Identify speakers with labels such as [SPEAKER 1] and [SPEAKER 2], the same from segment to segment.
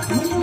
[SPEAKER 1] Thank you.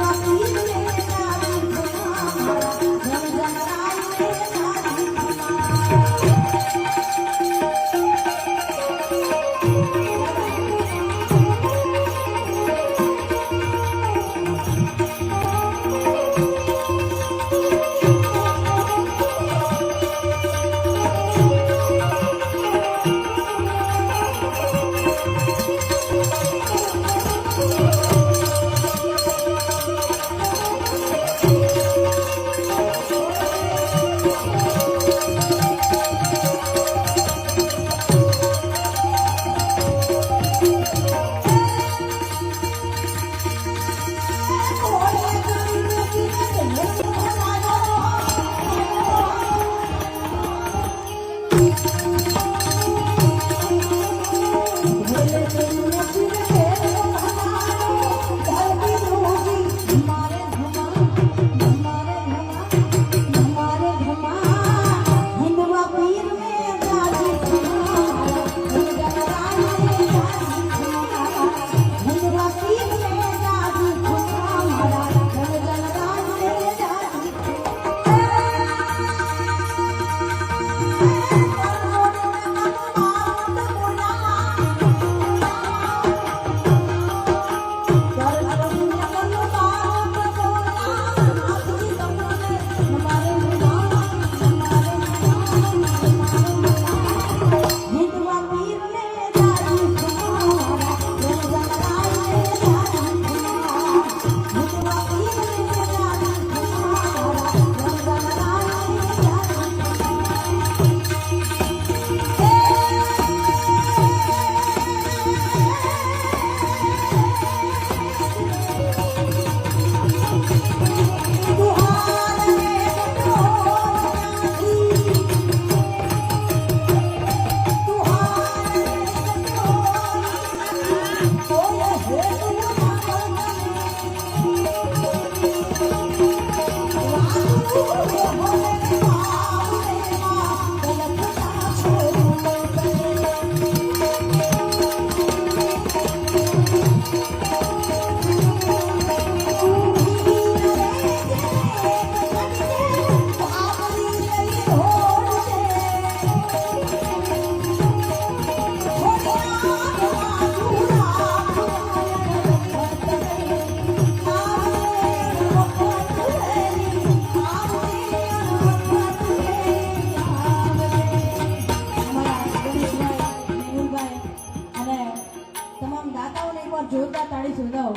[SPEAKER 1] પણ દાતાઓને એકવાર જોરદાર તાળી સુધાવો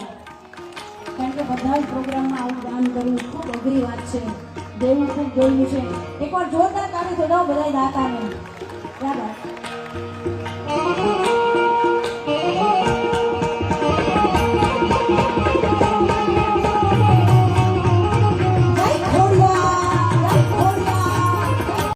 [SPEAKER 1] કારણ કે બધા જ પ્રોગ્રામમાં આવું દાન કરવું ખૂબ અઘરી વાત છે. દેવું ખૂબ જોયું છે. એકવાર જોરદાર તાળી શોધાવો બધા દાતાને. બરાબર